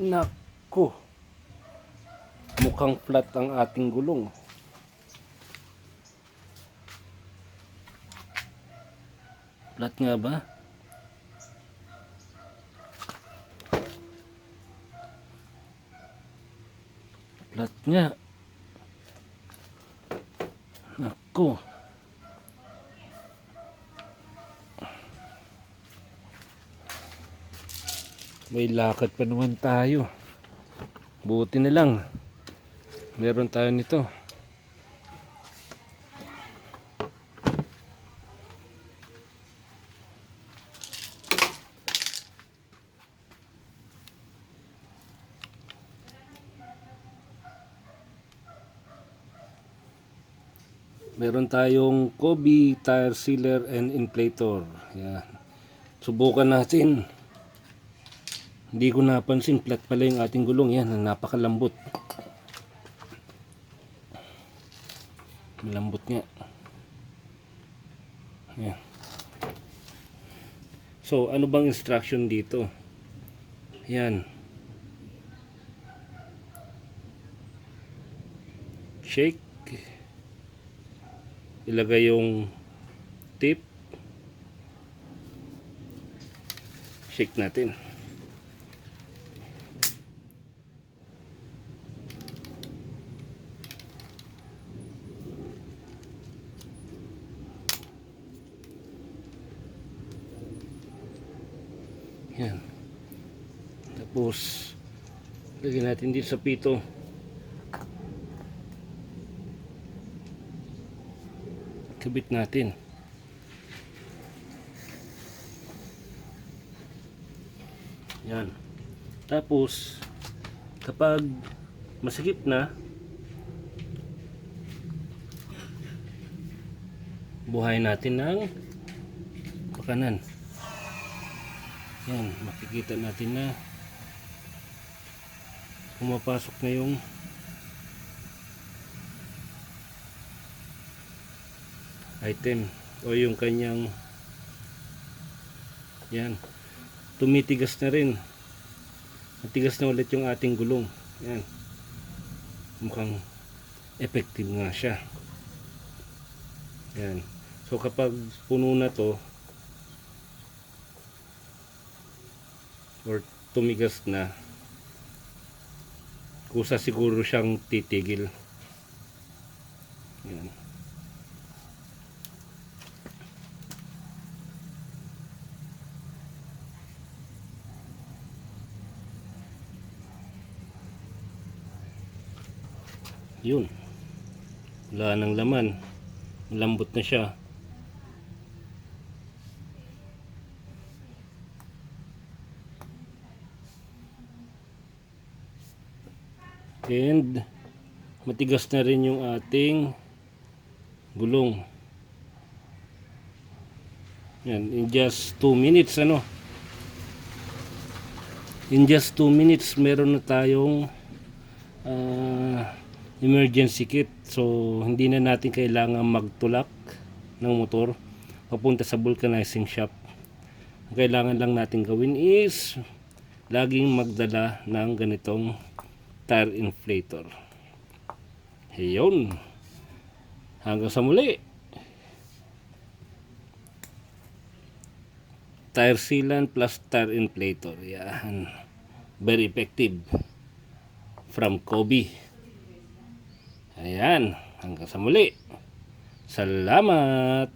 Nako. Mukhang flat ang ating gulong. Flat nga ba? Flat nga. Nako. May lakad pa naman tayo. Buti na lang. Meron tayo nito. Meron tayong Kobe tire sealer and inflator. Yan. Subukan natin. Hindi ko napansin, flat pala yung ating gulong. Yan, napakalambot. Malambot nga. Yan. So, ano bang instruction dito? Yan. Shake. Ilagay yung tip. Shake natin. Yan. Tapos, lagyan natin dito sa pito. Kabit natin. Yan. Tapos, kapag masikip na, buhay natin ng pakanan. Yan, makikita natin na pumapasok na yung item o yung kanyang yan tumitigas na rin. Matigas na ulit yung ating gulong. Yan mukhang effective nga siya. Yan so kapag puno na to or tumigas na kusa siguro siyang titigil. Yan yun. Wala nang laman. Malambot na siya and matigas na rin yung ating gulong. Yan in just 2 minutes ano? In just 2 minutes meron na tayong ah, emergency kit. So hindi na natin kailangan magtulak ng motor papunta sa vulcanizing shop. Ang kailangan lang natin gawin is laging magdala ng ganitong tire inflator Ayun. Hanggang sa muli. Tire sealant plus tire inflator. Yan. Very effective. From Kobe. Ayan. Hanggang sa muli. Salamat.